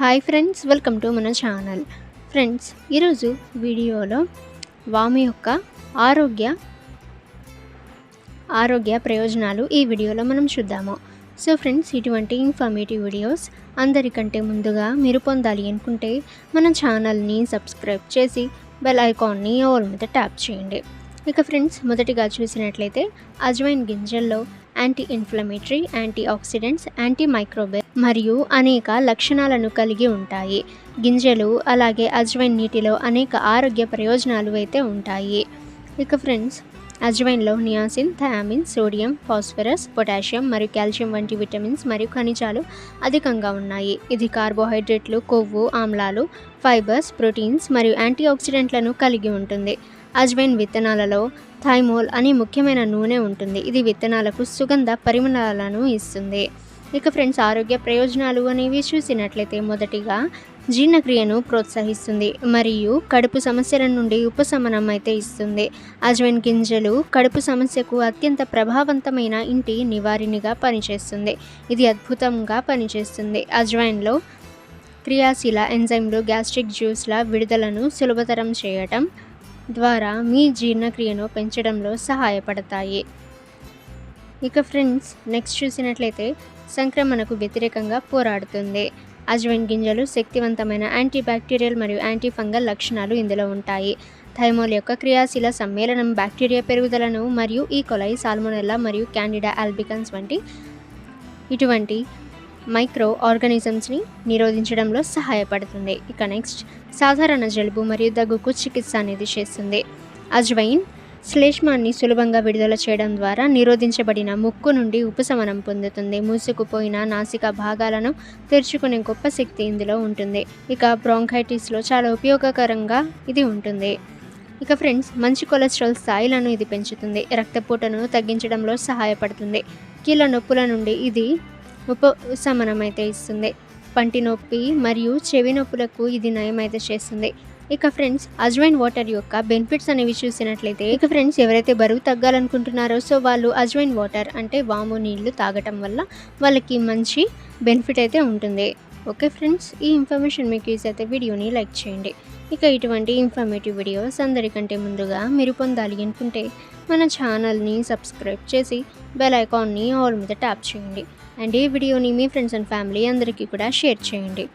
Hi friends welcome to మన channel. Friends ఈరోజు వీడియోలో వాము యొక్క ఆరోగ్య ఆరోగ్య ప్రయోజనాలు ఈ వీడియోలో మనం చూద్దాము. సో ఫ్రెండ్స్ ఇటువంటి ఇన్ఫర్మేటివ్ వీడియోస్ అందరికంటే ముందుగా మీరు పొందాలి అనుకుంటే మన ఛానల్ని సబ్స్క్రైబ్ చేసి బెల్ ఐకాన్ని ఆల్ మీద ట్యాప్ చేయండి. ఇక ఫ్రెండ్స్ మొదటిగా చూసినట్లయితే అజ్వైన్ గింజల్లో anti inflammatory anti oxidants anti microbe మరియు అనేక లక్షణాలను కలిగి ఉంటాయి. గింజలు అలాగే అజ్వైన్ నీటిలో అనేక ఆరోగ్య ప్రయోజనాలు అయితే ఉంటాయి. ఇక friends అజ్వైన్లో niacin thiamine sodium phosphorus potassium మరియు కాల్షియం వంటి విటమిన్స్ మరియు ఖనిజాలు అధికంగా ఉన్నాయి. ఇది కార్బోహైడ్రేట్లు కొవ్వు ఆమ్లాలు ఫైబర్స్ ప్రోటీన్స్ మరియు యాంటీ ఆక్సిడెంట్లను కలిగి ఉంటుంది. అజ్వైన్ విత్తనాలలో థైమోల్ అనే ముఖ్యమైన నూనె ఉంటుంది. ఇది విత్తనాలకు సుగంధ పరిమళాలను ఇస్తుంది. ఇక ఫ్రెండ్స్ ఆరోగ్య ప్రయోజనాలు అనేవి చూసినట్లయితే మొదటిగా జీర్ణక్రియను ప్రోత్సహిస్తుంది మరియు కడుపు సమస్యల నుండి ఉపశమనం అయితే ఇస్తుంది. అజ్వైన్ గింజలు కడుపు సమస్యకు అత్యంత ప్రభావవంతమైన ఇంటి నివారిణిగా పనిచేస్తుంది. ఇది అద్భుతంగా పనిచేస్తుంది. అజ్వైన్లో క్రియాశీల ఎంజైమ్లు గ్యాస్ట్రిక్ జ్యూస్ల విడుదలను సులభతరం చేయటం ద్వారా మీ జీర్ణక్రియను పెంచడంలో సహాయపడతాయి. ఇక ఫ్రెండ్స్ నెక్స్ట్ చూసినట్లయితే సంక్రమణకు వ్యతిరేకంగా పోరాడుతుంది. అజ్వైన్ గింజలు శక్తివంతమైన యాంటీ బ్యాక్టీరియల్ మరియు యాంటీ ఫంగల్ లక్షణాలు ఇందులో ఉంటాయి. థైమోల్ యొక్క క్రియాశీల సమ్మేళనం బ్యాక్టీరియా పెరుగుదలను మరియు ఈ కొలై సాల్మోనెల్లా మరియు క్యాండిడా ఆల్బికన్స్ వంటి ఇటువంటి మైక్రో ఆర్గానిజమ్స్ని నిరోధించడంలో సహాయపడుతుంది. ఇక నెక్స్ట్ సాధారణ జలుబు మరియు దగ్గుకు చికిత్స అనేది చేస్తుంది. అజ్వైన్ శ్లేష్మాన్ని సులభంగా విడుదల చేయడం ద్వారా నిరోధించబడిన ముక్కు నుండి ఉపశమనం పొందుతుంది. మూసుకుపోయిన నాసిక భాగాలను తెరుచుకునే గొప్ప శక్తి ఇందులో ఉంటుంది. ఇక బ్రాంకైటిస్లో చాలా ఉపయోగకరంగా ఇది ఉంటుంది. ఇక ఫ్రెండ్స్ మంచి కొలెస్ట్రాల్ స్థాయిలను ఇది పెంచుతుంది. రక్తపోటను తగ్గించడంలో సహాయపడుతుంది. కీళ్ళ నొప్పుల నుండి ఇది ఉపశమనం అయితే ఇస్తుంది. పంటి నొప్పి మరియు చెవి నొప్పులకు ఇది నయం అయితే చేస్తుంది. ఇక ఫ్రెండ్స్ అజ్వైన్ వాటర్ యొక్క బెనిఫిట్స్ అనేవి చూసినట్లయితే ఇక ఫ్రెండ్స్ ఎవరైతే బరువు తగ్గాలనుకుంటున్నారో సో వాళ్ళు అజ్వైన్ వాటర్ అంటే వాము నీళ్ళు తాగటం వల్ల వాళ్ళకి మంచి బెనిఫిట్ అయితే ఉంటుంది. ఓకే ఫ్రెండ్స్ ఈ ఇన్ఫర్మేషన్ మీకు యూజ్ అయితే వీడియోని లైక్ చేయండి. ఇక ఇటువంటి ఇన్ఫర్మేటివ్ వీడియోస్ అందరికంటే ముందుగా మీరు పొందాలి అనుకుంటే మన ఛానల్ని సబ్స్క్రైబ్ చేసి బెల్ ఐకాన్ని ఆల్ మీద ట్యాప్ చేయండి. అండ్ ఈ వీడియోని మీ ఫ్రెండ్స్ అండ్ ఫ్యామిలీ అందరికీ కూడా షేర్ చేయండి.